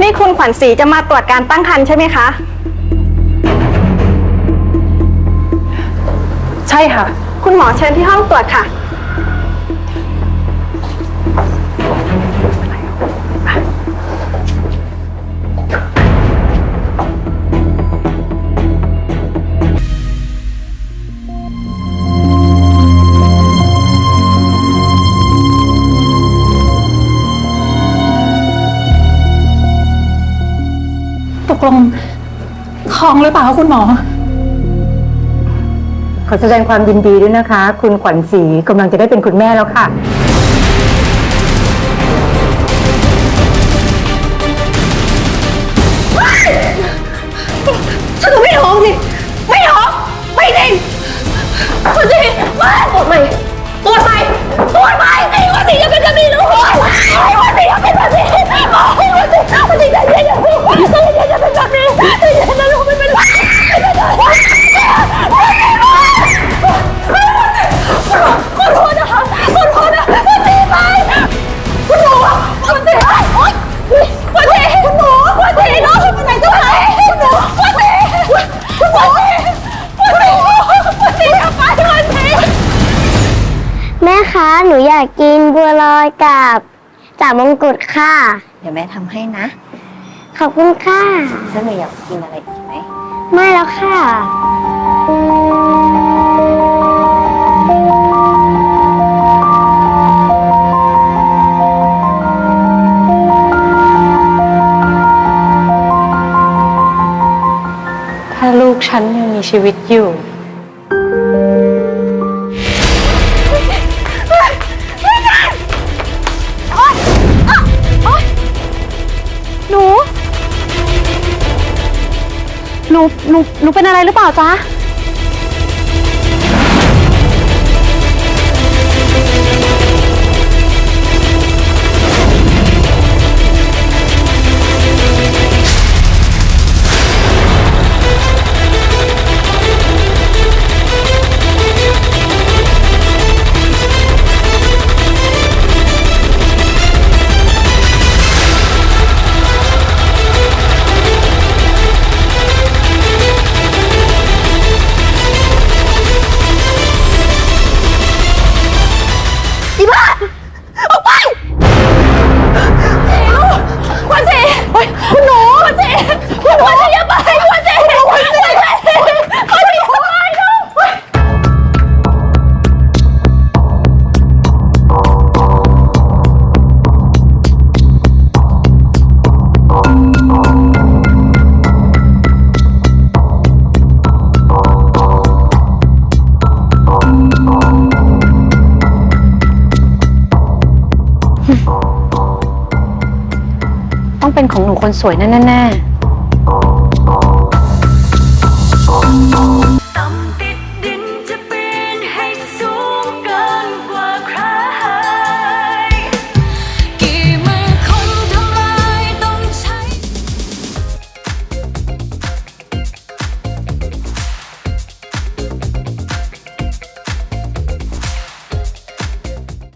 นี่คุณขวัญศรีจะมาตรวจการตั้งครรภ์ใช่ไหมคะ ใช่ค่ะ คุณหมอเชิญที่ห้องตรวจค่ะ กลงท้องหรือเปล่าคะคุณหมอ ขอแสดงความยินดีด้วยนะคะ คุณขวัญศรีกำลังจะได้เป็นคุณแม่แล้วค่ะ ฉันก็ไม่ท้องสิ ไม่ท้อง ไม่จริงคุณสิมาตรวจใหม่ตรวจใหม่ คะ หนูอยากกินบัวลอยกับจ่ามงกุฎค่ะ เดี๋ยวแม่ทำให้นะ ขอบคุณค่ะ แล้วหนูอยากกินอะไรอีกไหม ไม่แล้วค่ะ ถ้าลูกฉันยังมีชีวิตอยู่ หนูหนูหนูเป็นอะไรหรือเปล่าจ๊ะ เป็นของหนูคนสวยแน่ๆ